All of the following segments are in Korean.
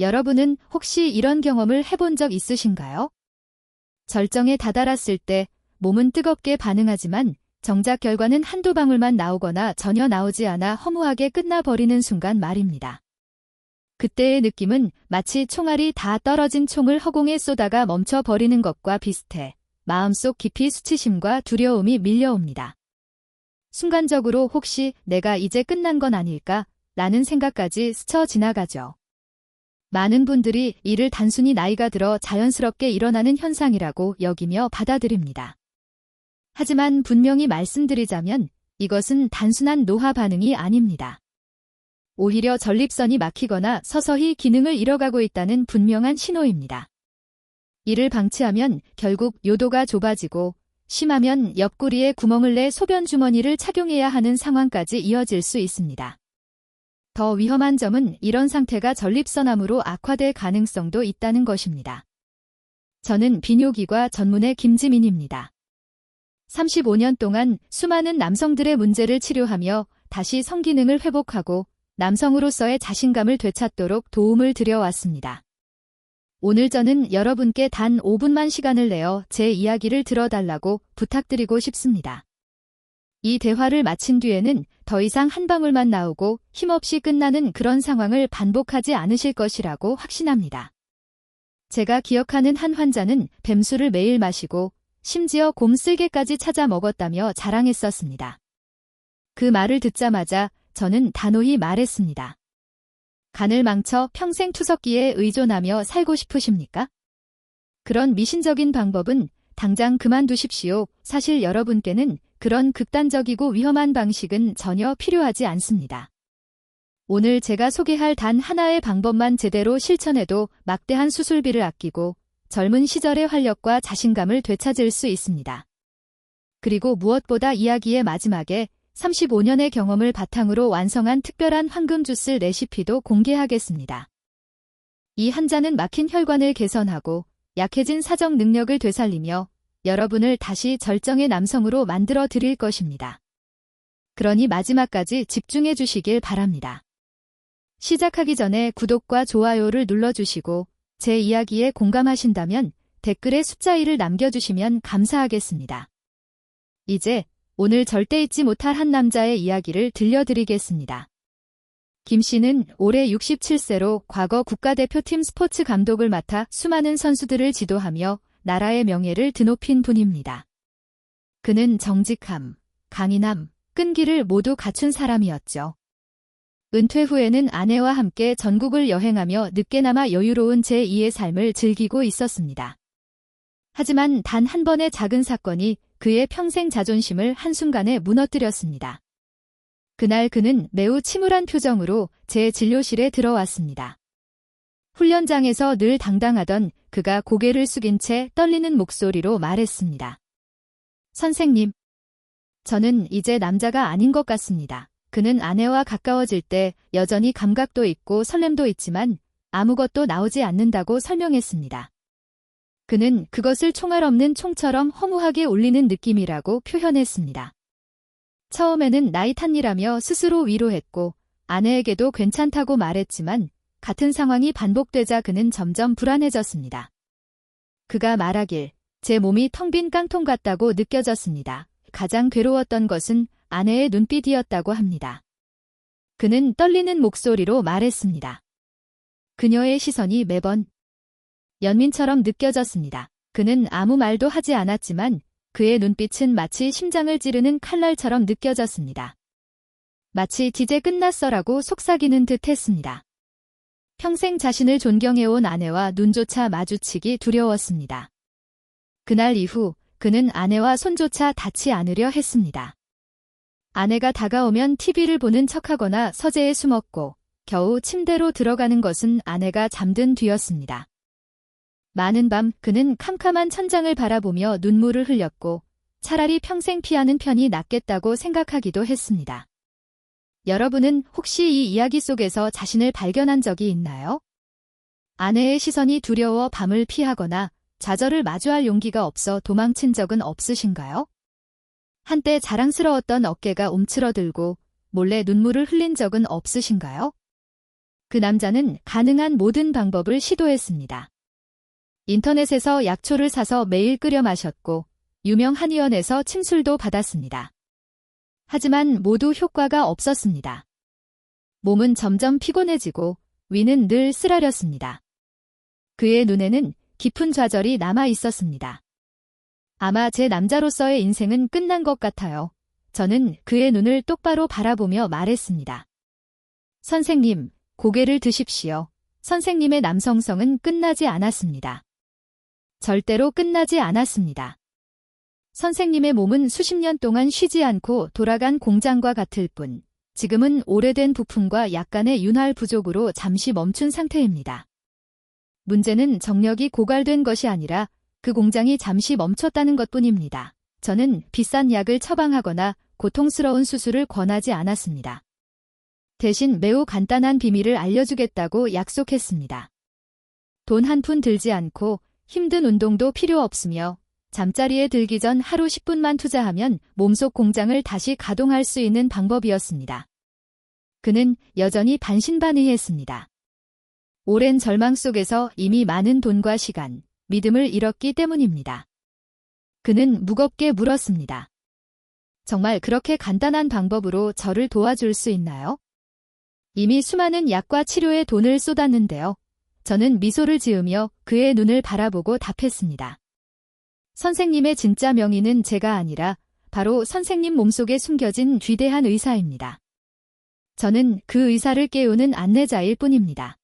여러분은 혹시 이런 경험을 해본 적 있으신가요? 절정에 다다랐을 때 몸은 뜨겁게 반응하지만 정작 결과는 한두 방울만 나오거나 전혀 나오지 않아 허무하게 끝나버리는 순간 말입니다. 그때의 느낌은 마치 총알이 다 떨어진 총을 허공에 쏘다가 멈춰버리는 것과 비슷해 마음속 깊이 수치심과 두려움이 밀려옵니다. 순간적으로 혹시 내가 이제 끝난 건 아닐까? 라는 생각까지 스쳐 지나가죠. 많은 분들이 이를 단순히 나이가 들어 자연스럽게 일어나는 현상이라고 여기며 받아들입니다. 하지만 분명히 말씀드리자면 이것은 단순한 노화 반응이 아닙니다. 오히려 전립선이 막히거나 서서히 기능을 잃어가고 있다는 분명한 신호입니다. 이를 방치하면 결국 요도가 좁아지고 심하면 옆구리에 구멍을 내 소변 주머니를 착용해야 하는 상황까지 이어질 수 있습니다. 더 위험한 점은 이런 상태가 전립선암으로 악화될 가능성도 있다는 것입니다. 저는 비뇨기과 전문의 김지민입니다. 35년 동안 수많은 남성들의 문제를 치료하며 다시 성기능을 회복하고 남성으로서의 자신감을 되찾도록 도움을 드려왔습니다. 오늘 저는 여러분께 단 5분만 시간을 내어 제 이야기를 들어달라고 부탁드리고 싶습니다. 이 대화를 마친 뒤에는 더 이상 한 방울만 나오고 힘없이 끝나는 그런 상황을 반복하지 않으실 것이라고 확신합니다. 제가 기억하는 한 환자는 뱀술을 매일 마시고 심지어 곰쓸개까지 찾아 먹었다며 자랑했었습니다. 그 말을 듣자마자 저는 단호히 말했습니다. 간을 망쳐 평생 투석기에 의존하며 살고 싶으십니까? 그런 미신적인 방법은 당장 그만두십시오. 사실 여러분께는 그런 극단적이고 위험한 방식은 전혀 필요하지 않습니다. 오늘 제가 소개할 단 하나의 방법만 제대로 실천해도 막대한 수술비를 아끼고 젊은 시절의 활력과 자신감을 되찾을 수 있습니다. 그리고 무엇보다 이야기의 마지막에 35년의 경험을 바탕으로 완성한 특별한 황금 주스 레시피도 공개하겠습니다. 이 한 잔은 막힌 혈관을 개선하고 약해진 사정 능력을 되살리며 여러분을 다시 절정의 남성으로 만들어 드릴 것입니다. 그러니 마지막까지 집중해 주시길 바랍니다. 시작하기 전에 구독과 좋아요를 눌러주시고 제 이야기에 공감하신다면 댓글에 숫자 1을 남겨주시면 감사하겠습니다. 이제 오늘 절대 잊지 못할 한 남자의 이야기를 들려드리겠습니다. 김 씨는 올해 67세로 과거 국가대표팀 스포츠 감독을 맡아 수많은 선수들을 지도하며 나라의 명예를 드높인 분입니다. 그는 정직함, 강인함, 끈기를 모두 갖춘 사람이었죠. 은퇴 후에는 아내와 함께 전국을 여행하며 늦게나마 여유로운 제2의 삶을 즐기고 있었습니다. 하지만 단 한 번의 작은 사건이 그의 평생 자존심을 한순간에 무너뜨렸습니다. 그날 그는 매우 침울한 표정으로 제 진료실에 들어왔습니다. 훈련장에서 늘 당당하던 그가 고개를 숙인 채 떨리는 목소리로 말했습니다. 선생님, 저는 이제 남자가 아닌 것 같습니다. 그는 아내와 가까워질 때 여전히 감각도 있고 설렘도 있지만 아무것도 나오지 않는다고 설명했습니다. 그는 그것을 총알 없는 총처럼 허무하게 울리는 느낌이라고 표현했습니다. 처음에는 나이 탓이라며 스스로 위로했고 아내에게도 괜찮다고 말했지만 같은 상황이 반복되자 그는 점점 불안해졌습니다. 그가 말하길 제 몸이 텅 빈 깡통 같다고 느껴졌습니다. 가장 괴로웠던 것은 아내의 눈빛이었다고 합니다. 그는 떨리는 목소리로 말했습니다. 그녀의 시선이 매번 연민처럼 느껴졌습니다. 그는 아무 말도 하지 않았지만 그의 눈빛은 마치 심장을 찌르는 칼날처럼 느껴졌습니다. 마치 이제 끝났어라고 속삭이는 듯 했습니다. 평생 자신을 존경해온 아내와 눈조차 마주치기 두려웠습니다. 그날 이후 그는 아내와 손조차 닿지 않으려 했습니다. 아내가 다가오면 TV를 보는 척하거나 서재에 숨었고 겨우 침대로 들어가는 것은 아내가 잠든 뒤였습니다. 많은 밤 그는 캄캄한 천장을 바라보며 눈물을 흘렸고 차라리 평생 피하는 편이 낫겠다고 생각하기도 했습니다. 여러분은 혹시 이 이야기 속에서 자신을 발견한 적이 있나요? 아내의 시선이 두려워 밤을 피하거나 좌절을 마주할 용기가 없어 도망친 적은 없으신가요? 한때 자랑스러웠던 어깨가 움츠러들고 몰래 눈물을 흘린 적은 없으신가요? 그 남자는 가능한 모든 방법을 시도했습니다. 인터넷에서 약초를 사서 매일 끓여 마셨고 유명 한의원에서 침술도 받았습니다. 하지만 모두 효과가 없었습니다. 몸은 점점 피곤해지고 위는 늘 쓰라렸습니다. 그의 눈에는 깊은 좌절이 남아 있었습니다. 아마 제 남자로서의 인생은 끝난 것 같아요. 저는 그의 눈을 똑바로 바라보며 말했습니다. 선생님, 고개를 드십시오. 선생님의 남성성은 끝나지 않았습니다. 절대로 끝나지 않았습니다. 선생님의 몸은 수십 년 동안 쉬지 않고 돌아간 공장과 같을 뿐, 지금은 오래된 부품과 약간의 윤활 부족으로 잠시 멈춘 상태입니다. 문제는 정력이 고갈된 것이 아니라 그 공장이 잠시 멈췄다는 것 뿐입니다. 저는 비싼 약을 처방하거나 고통스러운 수술을 권하지 않았습니다. 대신 매우 간단한 비밀을 알려주겠다고 약속했습니다. 돈 한 푼 들지 않고 힘든 운동도 필요 없으며 잠자리에 들기 전 하루 10분만 투자하면 몸속 공장을 다시 가동할 수 있는 방법이었습니다. 그는 여전히 반신반의했습니다. 오랜 절망 속에서 이미 많은 돈과 시간, 믿음을 잃었기 때문입니다. 그는 무겁게 물었습니다. 정말 그렇게 간단한 방법으로 저를 도와줄 수 있나요? 이미 수많은 약과 치료에 돈을 쏟았는데요. 저는 미소를 지으며 그의 눈을 바라보고 답했습니다. 선생님의 진짜 명의는 제가 아니라 바로 선생님 몸속에 숨겨진 귀대한 의사입니다. 저는 그 의사를 깨우는 안내자일 뿐입니다.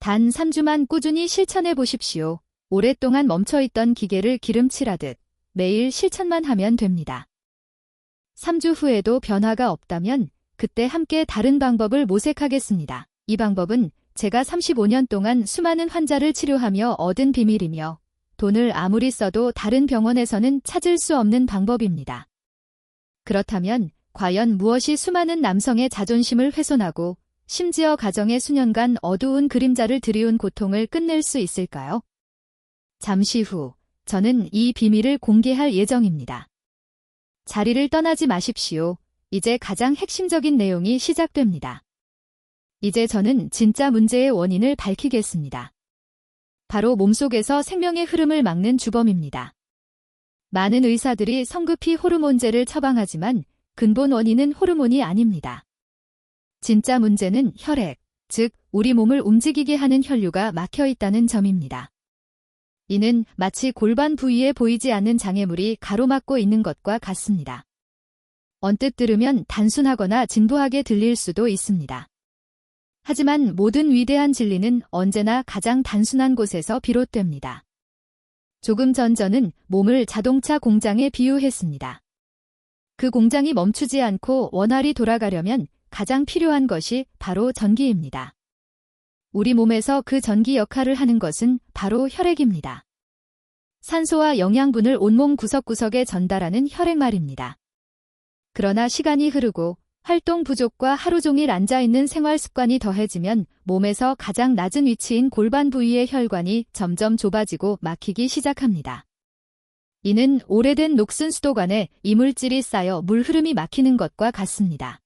단 3주만 꾸준히 실천해 보십시오. 오랫동안 멈춰있던 기계를 기름칠하듯 매일 실천만 하면 됩니다. 3주 후에도 변화가 없다면 그때 함께 다른 방법을 모색하겠습니다. 이 방법은 제가 35년 동안 수많은 환자를 치료하며 얻은 비밀이며 돈을 아무리 써도 다른 병원에서는 찾을 수 없는 방법입니다. 그렇다면 과연 무엇이 수많은 남성의 자존심을 훼손하고 심지어 가정의 수년간 어두운 그림자를 들이운 고통을 끝낼 수 있을까요? 잠시 후 저는 이 비밀을 공개할 예정입니다. 자리를 떠나지 마십시오. 이제 가장 핵심적인 내용이 시작됩니다. 이제 저는 진짜 문제의 원인을 밝히겠습니다. 바로 몸속에서 생명의 흐름을 막는 주범입니다. 많은 의사들이 성급히 호르몬제를 처방하지만 근본 원인은 호르몬이 아닙니다. 진짜 문제는 혈액, 즉 우리 몸을 움직이게 하는 혈류가 막혀 있다는 점입니다. 이는 마치 골반 부위에 보이지 않는 장애물이 가로막고 있는 것과 같습니다. 언뜻 들으면 단순하거나 진부하게 들릴 수도 있습니다. 하지만 모든 위대한 진리는 언제나 가장 단순한 곳에서 비롯됩니다. 조금 전 저는 몸을 자동차 공장에 비유했습니다. 그 공장이 멈추지 않고 원활히 돌아가려면 가장 필요한 것이 바로 전기입니다. 우리 몸에서 그 전기 역할을 하는 것은 바로 혈액입니다. 산소와 영양분을 온몸 구석구석에 전달하는 혈액 말입니다. 그러나 시간이 흐르고 활동 부족과 하루 종일 앉아있는 생활 습관이 더해지면 몸에서 가장 낮은 위치인 골반 부위의 혈관이 점점 좁아지고 막히기 시작합니다. 이는 오래된 녹슨 수도관에 이물질이 쌓여 물 흐름이 막히는 것과 같습니다.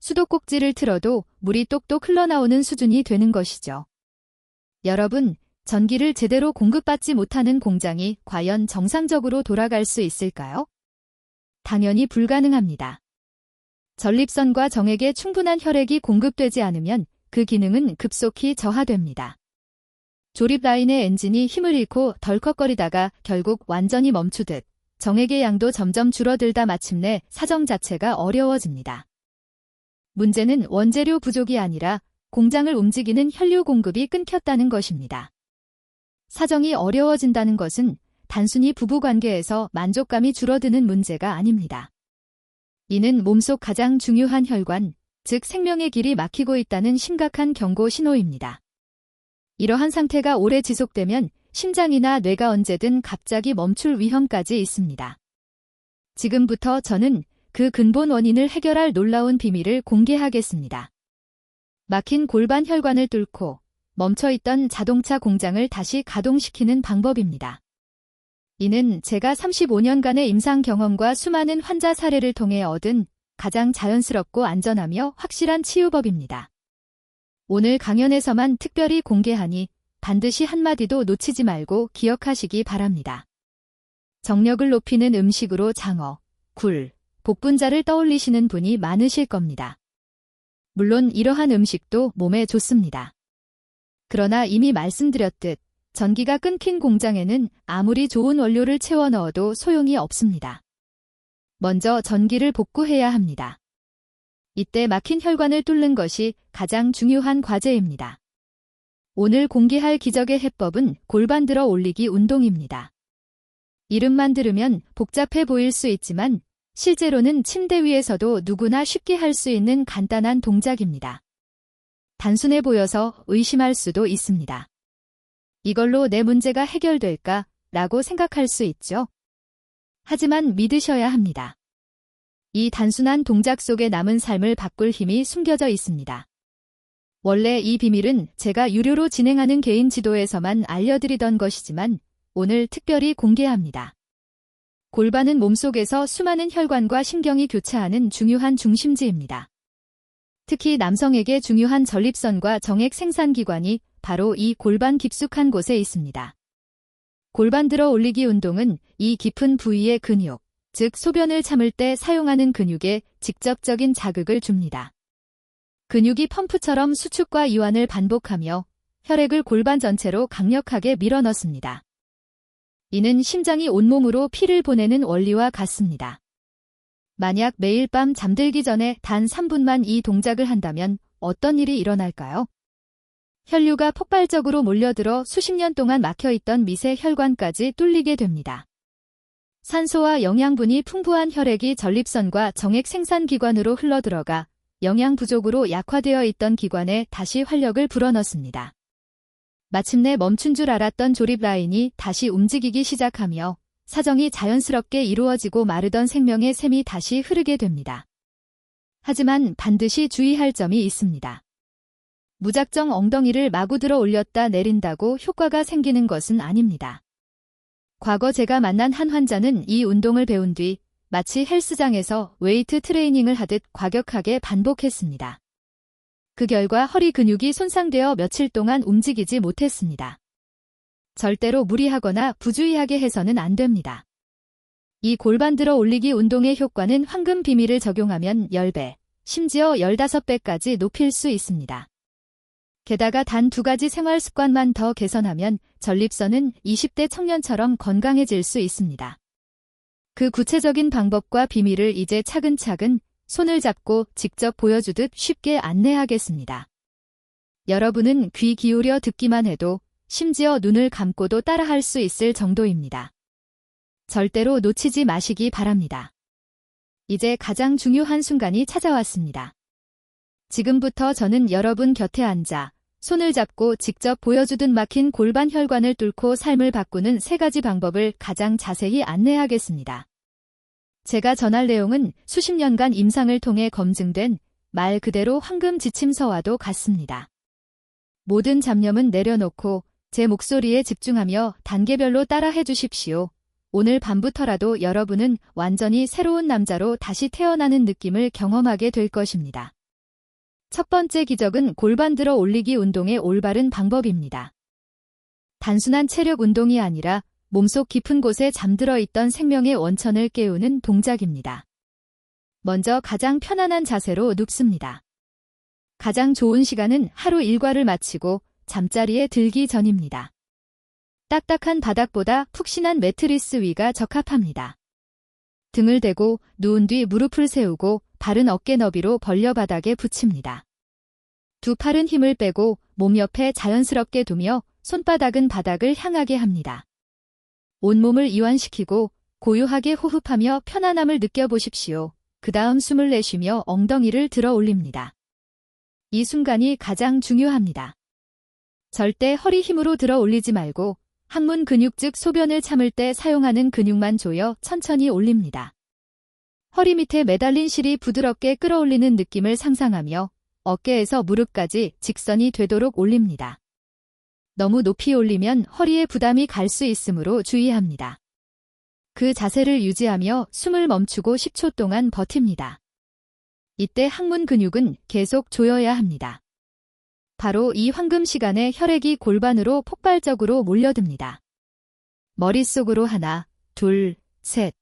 수도꼭지를 틀어도 물이 똑똑 흘러나오는 수준이 되는 것이죠. 여러분, 전기를 제대로 공급받지 못하는 공장이 과연 정상적으로 돌아갈 수 있을까요? 당연히 불가능합니다. 전립선과 정액에 충분한 혈액이 공급되지 않으면 그 기능은 급속히 저하됩니다. 조립 라인의 엔진이 힘을 잃고 덜컥거리다가 결국 완전히 멈추듯 정액의 양도 점점 줄어들다 마침내 사정 자체가 어려워집니다. 문제는 원재료 부족이 아니라 공장을 움직이는 혈류 공급이 끊겼다는 것입니다. 사정이 어려워진다는 것은 단순히 부부관계에서 만족감이 줄어드는 문제가 아닙니다. 이는 몸속 가장 중요한 혈관, 즉 생명의 길이 막히고 있다는 심각한 경고 신호입니다. 이러한 상태가 오래 지속되면 심장이나 뇌가 언제든 갑자기 멈출 위험까지 있습니다. 지금부터 저는 그 근본 원인을 해결할 놀라운 비밀을 공개하겠습니다. 막힌 골반 혈관을 뚫고 멈춰있던 자동차 공장을 다시 가동시키는 방법입니다. 이는 제가 35년간의 임상 경험과 수많은 환자 사례를 통해 얻은 가장 자연스럽고 안전하며 확실한 치유법입니다. 오늘 강연에서만 특별히 공개하니 반드시 한마디도 놓치지 말고 기억하시기 바랍니다. 정력을 높이는 음식으로 장어, 굴, 복분자를 떠올리시는 분이 많으실 겁니다. 물론 이러한 음식도 몸에 좋습니다. 그러나 이미 말씀드렸듯 전기가 끊긴 공장에는 아무리 좋은 원료를 채워 넣어도 소용이 없습니다. 먼저 전기를 복구해야 합니다. 이때 막힌 혈관을 뚫는 것이 가장 중요한 과제입니다. 오늘 공개할 기적의 해법은 골반 들어 올리기 운동입니다. 이름만 들으면 복잡해 보일 수 있지만 실제로는 침대 위에서도 누구나 쉽게 할 수 있는 간단한 동작입니다. 단순해 보여서 의심할 수도 있습니다. 이걸로 내 문제가 해결될까? 라고 생각할 수 있죠. 하지만 믿으셔야 합니다. 이 단순한 동작 속에 남은 삶을 바꿀 힘이 숨겨져 있습니다. 원래 이 비밀은 제가 유료로 진행하는 개인 지도에서만 알려드리던 것이지만 오늘 특별히 공개합니다. 골반은 몸속에서 수많은 혈관과 신경이 교차하는 중요한 중심지입니다. 특히 남성에게 중요한 전립선과 정액 생산기관이 바로 이 골반 깊숙한 곳에 있습니다. 골반 들어 올리기 운동은 이 깊은 부위의 근육, 즉 소변을 참을 때 사용하는 근육에 직접적인 자극을 줍니다. 근육이 펌프처럼 수축과 이완을 반복하며 혈액을 골반 전체로 강력하게 밀어넣습니다. 이는 심장이 온몸으로 피를 보내는 원리와 같습니다. 만약 매일 밤 잠들기 전에 단 3분만 이 동작을 한다면 어떤 일이 일어날까요? 혈류가 폭발적으로 몰려들어 수십 년 동안 막혀있던 미세 혈관까지 뚫리게 됩니다. 산소와 영양분이 풍부한 혈액이 전립선과 정액 생산기관으로 흘러들어가 영양 부족으로 약화되어 있던 기관에 다시 활력을 불어넣습니다. 마침내 멈춘 줄 알았던 조립 라인이 다시 움직이기 시작하며 사정이 자연스럽게 이루어지고 마르던 생명의 샘이 다시 흐르게 됩니다. 하지만 반드시 주의할 점이 있습니다. 무작정 엉덩이를 마구 들어 올렸다 내린다고 효과가 생기는 것은 아닙니다. 과거 제가 만난 한 환자는 이 운동을 배운 뒤 마치 헬스장에서 웨이트 트레이닝을 하듯 과격하게 반복했습니다. 그 결과 허리 근육이 손상되어 며칠 동안 움직이지 못했습니다. 절대로 무리하거나 부주의하게 해서는 안 됩니다. 이 골반 들어 올리기 운동의 효과는 황금 비밀을 적용하면 10배, 심지어 15배까지 높일 수 있습니다. 게다가 단 두 가지 생활 습관만 더 개선하면 전립선은 20대 청년처럼 건강해질 수 있습니다. 그 구체적인 방법과 비밀을 이제 차근차근 손을 잡고 직접 보여주듯 쉽게 안내하겠습니다. 여러분은 귀 기울여 듣기만 해도 심지어 눈을 감고도 따라할 수 있을 정도입니다. 절대로 놓치지 마시기 바랍니다. 이제 가장 중요한 순간이 찾아왔습니다. 지금부터 저는 여러분 곁에 앉아 손을 잡고 직접 보여주듯 막힌 골반 혈관을 뚫고 삶을 바꾸는 세 가지 방법을 가장 자세히 안내하겠습니다. 제가 전할 내용은 수십 년간 임상을 통해 검증된 말 그대로 황금 지침서와도 같습니다. 모든 잡념은 내려놓고 제 목소리에 집중하며 단계별로 따라해 주십시오. 오늘 밤부터라도 여러분은 완전히 새로운 남자로 다시 태어나는 느낌을 경험하게 될 것입니다. 첫 번째 기적은 골반 들어 올리기 운동의 올바른 방법입니다. 단순한 체력 운동이 아니라 몸속 깊은 곳에 잠들어 있던 생명의 원천을 깨우는 동작입니다. 먼저 가장 편안한 자세로 눕습니다. 가장 좋은 시간은 하루 일과를 마치고 잠자리에 들기 전입니다. 딱딱한 바닥보다 푹신한 매트리스 위가 적합합니다. 등을 대고 누운 뒤 무릎을 세우고 발은 어깨 너비로 벌려 바닥에 붙입니다. 두 팔은 힘을 빼고 몸 옆에 자연스럽게 두며 손바닥은 바닥을 향하게 합니다. 온몸을 이완시키고 고요하게 호흡하며 편안함을 느껴보십시오. 그 다음 숨을 내쉬며 엉덩이를 들어 올립니다. 이 순간이 가장 중요합니다. 절대 허리 힘으로 들어 올리지 말고 항문 근육 즉 소변을 참을 때 사용하는 근육만 조여 천천히 올립니다. 허리 밑에 매달린 실이 부드럽게 끌어올리는 느낌을 상상하며 어깨에서 무릎까지 직선이 되도록 올립니다. 너무 높이 올리면 허리에 부담이 갈 수 있으므로 주의합니다. 그 자세를 유지하며 숨을 멈추고 10초 동안 버팁니다. 이때 항문 근육은 계속 조여야 합니다. 바로 이 황금 시간에 혈액이 골반으로 폭발적으로 몰려듭니다. 머릿속으로 하나, 둘, 셋.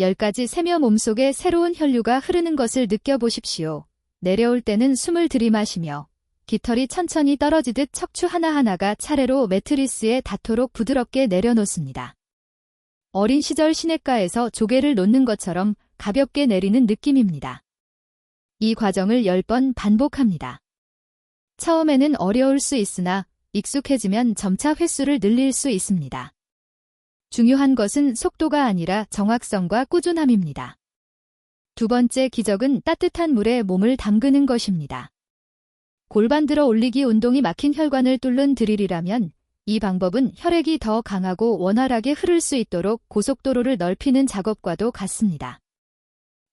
열까지 세며 몸속에 새로운 혈류가 흐르는 것을 느껴보십시오. 내려올 때는 숨을 들이마시며 깃털이 천천히 떨어지듯 척추 하나하나가 차례로 매트리스에 닿도록 부드럽게 내려놓습니다. 어린 시절 시냇가에서 조개를 놓는 것처럼 가볍게 내리는 느낌입니다. 이 과정을 10번 반복합니다. 처음에는 어려울 수 있으나 익숙해지면 점차 횟수를 늘릴 수 있습니다. 중요한 것은 속도가 아니라 정확성과 꾸준함입니다. 두 번째 기적은 따뜻한 물에 몸을 담그는 것입니다. 골반 들어 올리기 운동이 막힌 혈관을 뚫는 드릴이라면 이 방법은 혈액이 더 강하고 원활하게 흐를 수 있도록 고속도로를 넓히는 작업과도 같습니다.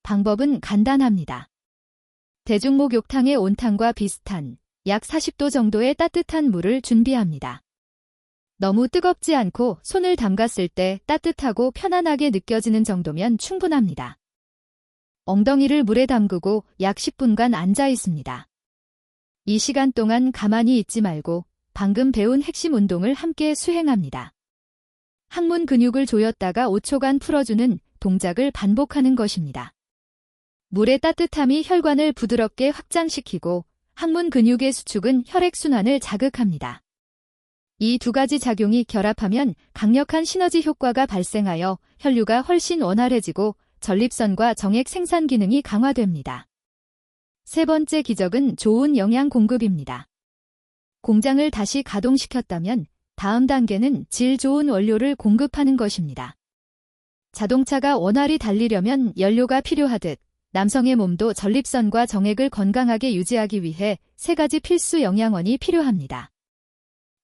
방법은 간단합니다. 대중목욕탕의 온탕과 비슷한 약 40도 정도의 따뜻한 물을 준비합니다. 너무 뜨겁지 않고 손을 담갔을 때 따뜻하고 편안하게 느껴지는 정도면 충분합니다. 엉덩이를 물에 담그고 약 10분간 앉아 있습니다. 이 시간 동안 가만히 있지 말고 방금 배운 핵심 운동을 함께 수행합니다. 항문 근육을 조였다가 5초간 풀어주는 동작을 반복하는 것입니다. 물의 따뜻함이 혈관을 부드럽게 확장시키고 항문 근육의 수축은 혈액순환을 자극합니다. 이 두 가지 작용이 결합하면 강력한 시너지 효과가 발생하여 혈류가 훨씬 원활해지고 전립선과 정액 생산 기능이 강화됩니다. 세 번째 기적은 좋은 영양 공급입니다. 공장을 다시 가동시켰다면 다음 단계는 질 좋은 원료를 공급하는 것입니다. 자동차가 원활히 달리려면 연료가 필요하듯 남성의 몸도 전립선과 정액을 건강하게 유지하기 위해 세 가지 필수 영양원이 필요합니다.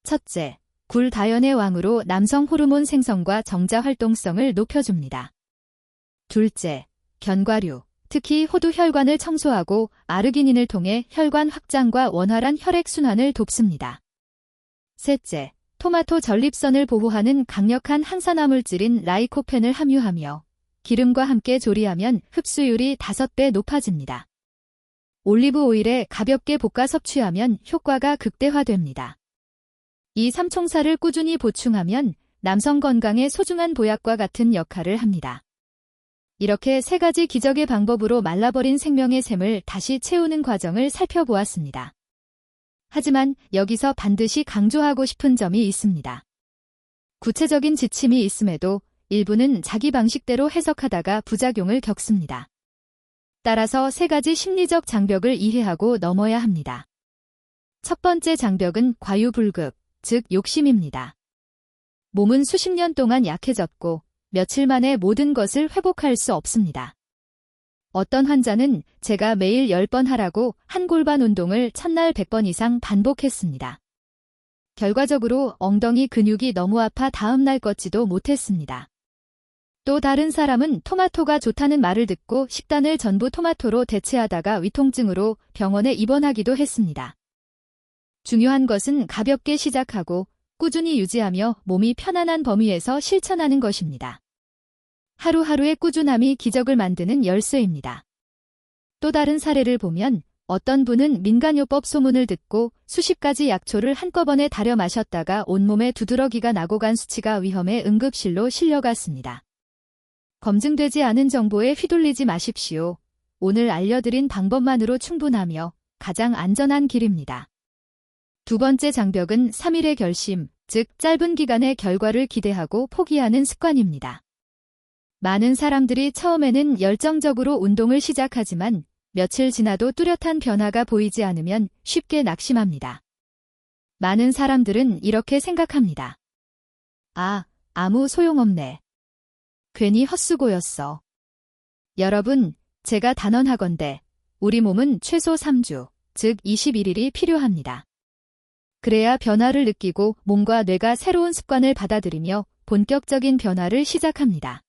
첫째, 굴 다연의 왕으로 남성 호르몬 생성과 정자 활동성을 높여줍니다. 둘째, 견과류, 특히 호두 혈관을 청소하고 아르기닌을 통해 혈관 확장과 원활한 혈액 순환을 돕습니다. 셋째, 토마토 전립선을 보호하는 강력한 항산화 물질인 라이코펜을 함유하며 기름과 함께 조리하면 흡수율이 5배 높아집니다. 올리브 오일에 가볍게 볶아 섭취하면 효과가 극대화됩니다. 이 삼총사를 꾸준히 보충하면 남성 건강에 소중한 보약과 같은 역할을 합니다. 이렇게 세 가지 기적의 방법으로 말라버린 생명의 샘을 다시 채우는 과정을 살펴보았습니다. 하지만 여기서 반드시 강조하고 싶은 점이 있습니다. 구체적인 지침이 있음에도 일부는 자기 방식대로 해석하다가 부작용을 겪습니다. 따라서 세 가지 심리적 장벽을 이해하고 넘어야 합니다. 첫 번째 장벽은 과유불급, 즉 욕심입니다. 몸은 수십 년 동안 약해졌고 며칠 만에 모든 것을 회복할 수 없습니다. 어떤 환자는 제가 매일 10번 하라고 한 골반 운동을 첫날 100번 이상 반복했습니다. 결과적으로 엉덩이 근육이 너무 아파 다음날 걷지도 못했습니다. 또 다른 사람은 토마토가 좋다는 말을 듣고 식단을 전부 토마토로 대체하다가 위통증으로 병원에 입원하기도 했습니다. 중요한 것은 가볍게 시작하고 꾸준히 유지하며 몸이 편안한 범위에서 실천하는 것입니다. 하루하루의 꾸준함이 기적을 만드는 열쇠입니다. 또 다른 사례를 보면 어떤 분은 민간요법 소문을 듣고 수십 가지 약초를 한꺼번에 달여 마셨다가 온몸에 두드러기가 나고 간 수치가 위험해 응급실로 실려갔습니다. 검증되지 않은 정보에 휘둘리지 마십시오. 오늘 알려드린 방법만으로 충분하며 가장 안전한 길입니다. 두 번째 장벽은 3일의 결심, 즉 짧은 기간의 결과를 기대하고 포기하는 습관입니다. 많은 사람들이 처음에는 열정적으로 운동을 시작하지만 며칠 지나도 뚜렷한 변화가 보이지 않으면 쉽게 낙심합니다. 많은 사람들은 이렇게 생각합니다. 아, 아무 소용없네. 괜히 헛수고였어. 여러분, 제가 단언하건대 우리 몸은 최소 3주, 즉 21일이 필요합니다. 그래야 변화를 느끼고 몸과 뇌가 새로운 습관을 받아들이며 본격적인 변화를 시작합니다.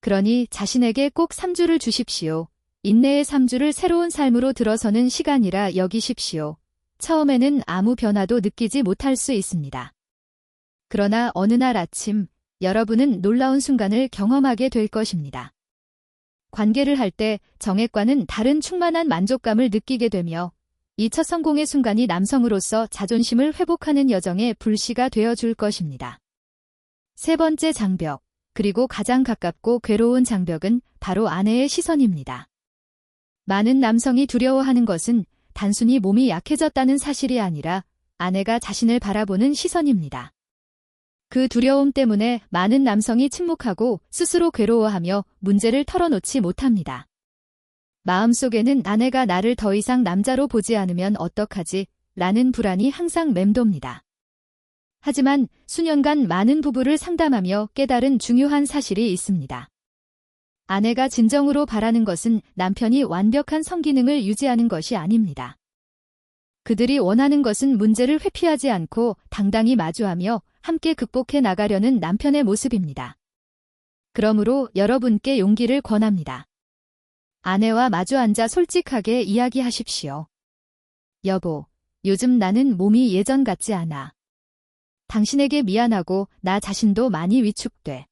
그러니 자신에게 꼭 3주를 주십시오. 인내의 3주를 새로운 삶으로 들어서는 시간이라 여기십시오. 처음에는 아무 변화도 느끼지 못할 수 있습니다. 그러나 어느 날 아침 여러분은 놀라운 순간을 경험하게 될 것입니다. 관계를 할 때 정액과는 다른 충만한 만족감을 느끼게 되며 이첫 성공의 순간이 남성으로서 자존심을 회복하는 여정의 불씨가 되어 줄 것입니다. 세 번째 장벽, 그리고 가장 가깝고 괴로운 장벽은 바로 아내의 시선입니다. 많은 남성이 두려워하는 것은 단순히 몸이 약해졌다는 사실이 아니라 아내가 자신을 바라보는 시선입니다. 그 두려움 때문에 많은 남성이 침묵하고 스스로 괴로워하며 문제를 털어놓지 못합니다. 마음속에는 아내가 나를 더 이상 남자로 보지 않으면 어떡하지? 라는 불안이 항상 맴돕니다. 하지만 수년간 많은 부부를 상담하며 깨달은 중요한 사실이 있습니다. 아내가 진정으로 바라는 것은 남편이 완벽한 성기능을 유지하는 것이 아닙니다. 그들이 원하는 것은 문제를 회피하지 않고 당당히 마주하며 함께 극복해 나가려는 남편의 모습입니다. 그러므로 여러분께 용기를 권합니다. 아내와 마주 앉아 솔직하게 이야기하십시오. 여보, 요즘 나는 몸이 예전 같지 않아. 당신에게 미안하고 나 자신도 많이 위축돼.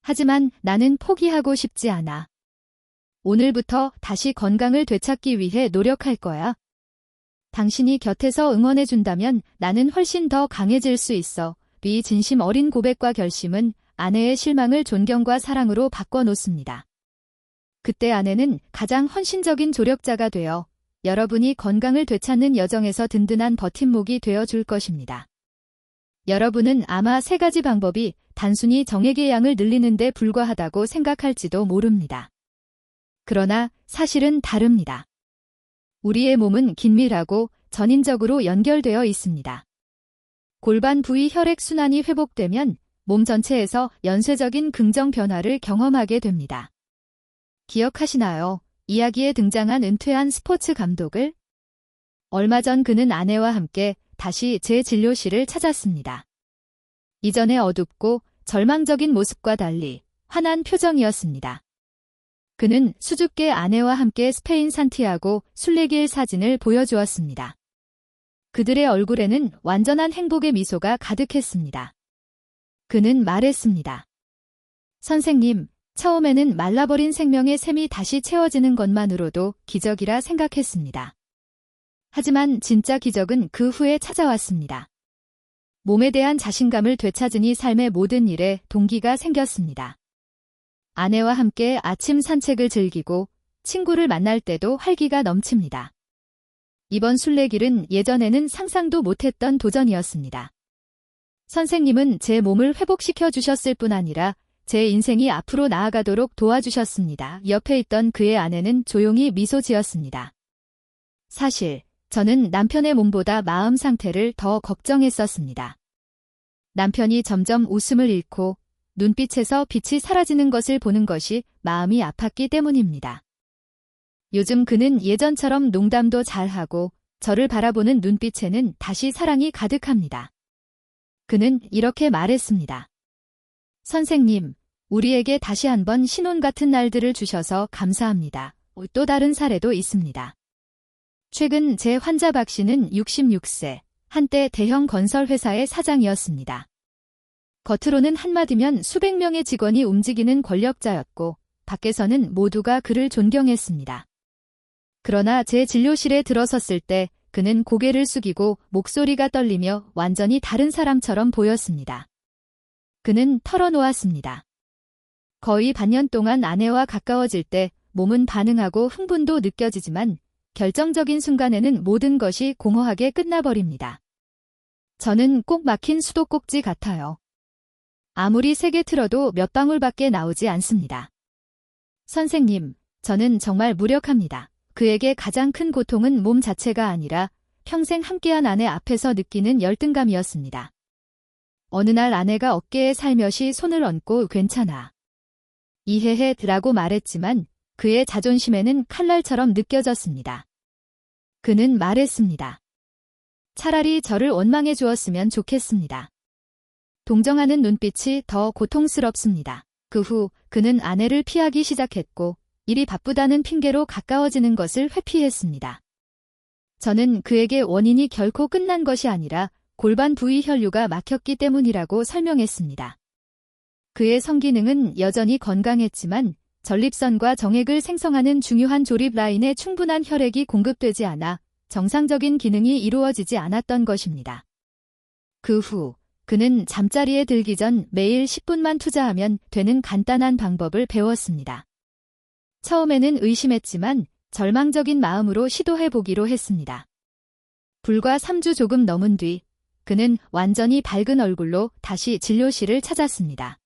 하지만 나는 포기하고 싶지 않아. 오늘부터 다시 건강을 되찾기 위해 노력할 거야. 당신이 곁에서 응원해준다면 나는 훨씬 더 강해질 수 있어. 비 진심 어린 고백과 결심은 아내의 실망을 존경과 사랑으로 바꿔놓습니다. 그때 아내는 가장 헌신적인 조력자가 되어 여러분이 건강을 되찾는 여정에서 든든한 버팀목이 되어 줄 것입니다. 여러분은 아마 세 가지 방법이 단순히 정액의 양을 늘리는 데 불과하다고 생각할지도 모릅니다. 그러나 사실은 다릅니다. 우리의 몸은 긴밀하고 전인적으로 연결되어 있습니다. 골반 부위 혈액 순환이 회복되면 몸 전체에서 연쇄적인 긍정 변화를 경험하게 됩니다. 기억하시나요? 이야기에 등장한 은퇴한 스포츠 감독을? 얼마 전 그는 아내와 함께 다시 제 진료실을 찾았습니다. 이전의 어둡고 절망적인 모습과 달리 환한 표정이었습니다. 그는 수줍게 아내와 함께 스페인 산티아고 순례길 사진을 보여주었습니다. 그들의 얼굴에는 완전한 행복의 미소가 가득했습니다. 그는 말했습니다. 선생님, 처음에는 말라버린 생명의 샘이 다시 채워지는 것만으로도 기적이라 생각했습니다. 하지만 진짜 기적은 그 후에 찾아왔습니다. 몸에 대한 자신감을 되찾으니 삶의 모든 일에 동기가 생겼습니다. 아내와 함께 아침 산책을 즐기고 친구를 만날 때도 활기가 넘칩니다. 이번 순례길은 예전에는 상상도 못했던 도전이었습니다. 선생님은 제 몸을 회복시켜 주셨을 뿐 아니라 제 인생이 앞으로 나아가도록 도와주셨습니다. 옆에 있던 그의 아내는 조용히 미소 지었습니다. 사실 저는 남편의 몸보다 마음 상태를 더 걱정했었습니다. 남편이 점점 웃음을 잃고 눈빛에서 빛이 사라지는 것을 보는 것이 마음이 아팠기 때문입니다. 요즘 그는 예전처럼 농담도 잘하고 저를 바라보는 눈빛에는 다시 사랑이 가득합니다. 그는 이렇게 말했습니다. 선생님, 우리에게 다시 한번 신혼 같은 날들을 주셔서 감사합니다. 또 다른 사례도 있습니다. 최근 제 환자 박 씨는 66세, 한때 대형 건설 회사의 사장이었습니다. 겉으로는 한마디면 수백 명의 직원이 움직이는 권력자였고 밖에서는 모두가 그를 존경했습니다. 그러나 제 진료실에 들어섰을 때 그는 고개를 숙이고 목소리가 떨리며 완전히 다른 사람처럼 보였습니다. 그는 털어놓았습니다. 거의 반년 동안 아내와 가까워질 때 몸은 반응하고 흥분도 느껴지지만 결정적인 순간에는 모든 것이 공허하게 끝나버립니다. 저는 꼭 막힌 수도꼭지 같아요. 아무리 세게 틀어도 몇 방울밖에 나오지 않습니다. 선생님, 저는 정말 무력합니다. 그에게 가장 큰 고통은 몸 자체가 아니라 평생 함께한 아내 앞에서 느끼는 열등감이었습니다. 어느 날 아내가 어깨에 살며시 손을 얹고 괜찮아. 이해해 라고 말했지만 그의 자존심에는 칼날처럼 느껴졌습니다. 그는 말했습니다. 차라리 저를 원망해 주었으면 좋겠습니다. 동정하는 눈빛이 더 고통스럽습니다. 그 후 그는 아내를 피하기 시작했고 일이 바쁘다는 핑계로 가까워지는 것을 회피했습니다. 저는 그에게 원인이 결코 끝난 것이 아니라 골반 부위 혈류가 막혔기 때문이라고 설명했습니다. 그의 성기능은 여전히 건강했지만 전립선과 정액을 생성하는 중요한 조립 라인에 충분한 혈액이 공급되지 않아 정상적인 기능이 이루어지지 않았던 것입니다. 그 후, 그는 잠자리에 들기 전 매일 10분만 투자하면 되는 간단한 방법을 배웠습니다. 처음에는 의심했지만 절망적인 마음으로 시도해 보기로 했습니다. 불과 3주 조금 넘은 뒤 그는 완전히 밝은 얼굴로 다시 진료실을 찾았습니다.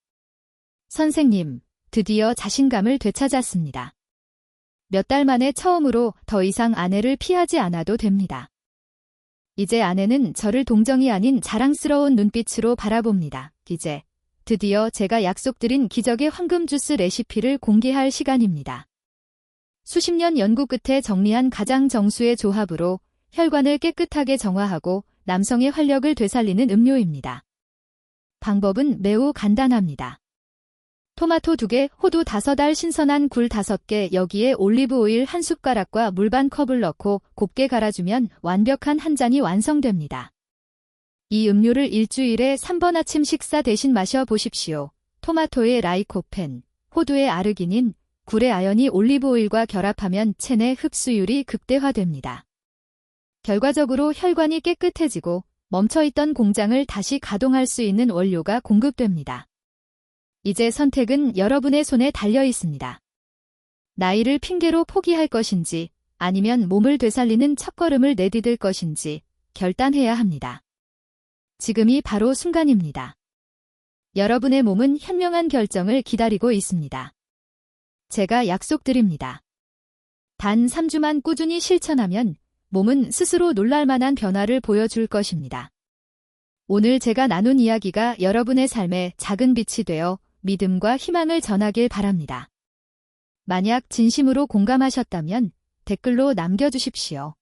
선생님, 드디어 자신감을 되찾았습니다. 몇 달 만에 처음으로 더 이상 아내를 피하지 않아도 됩니다. 이제 아내는 저를 동정이 아닌 자랑스러운 눈빛으로 바라봅니다. 이제 드디어 제가 약속드린 기적의 황금 주스 레시피를 공개할 시간입니다. 수십 년 연구 끝에 정리한 가장 정수의 조합으로 혈관을 깨끗하게 정화하고 남성의 활력을 되살리는 음료입니다. 방법은 매우 간단합니다. 토마토 2개, 호두 5알, 신선한 굴 5개, 여기에 올리브 오일 한 숟가락과 물 반 컵을 넣고 곱게 갈아주면 완벽한 한 잔이 완성됩니다. 이 음료를 일주일에 3번 아침 식사 대신 마셔 보십시오. 토마토의 라이코펜, 호두의 아르기닌, 굴의 아연이 올리브 오일과 결합하면 체내 흡수율이 극대화됩니다. 결과적으로 혈관이 깨끗해지고 멈춰있던 공장을 다시 가동할 수 있는 원료가 공급됩니다. 이제 선택은 여러분의 손에 달려 있습니다. 나이를 핑계로 포기할 것인지 아니면 몸을 되살리는 첫걸음을 내디딜 것인지 결단해야 합니다. 지금이 바로 순간입니다. 여러분의 몸은 현명한 결정을 기다리고 있습니다. 제가 약속드립니다. 단 3주만 꾸준히 실천하면 몸은 스스로 놀랄만한 변화를 보여줄 것입니다. 오늘 제가 나눈 이야기가 여러분의 삶에 작은 빛이 되어 믿음과 희망을 전하길 바랍니다. 만약 진심으로 공감하셨다면 댓글로 남겨주십시오.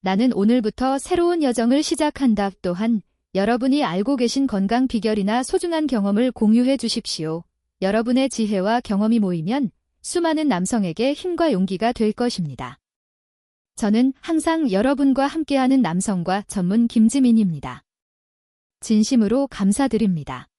나는 오늘부터 새로운 여정을 시작한다 또한 여러분이 알고 계신 건강 비결이나 소중한 경험을 공유해 주십시오. 여러분의 지혜와 경험이 모이면 수많은 남성에게 힘과 용기가 될 것입니다. 저는 항상 여러분과 함께하는 남성과 전문 김지민입니다. 진심으로 감사드립니다.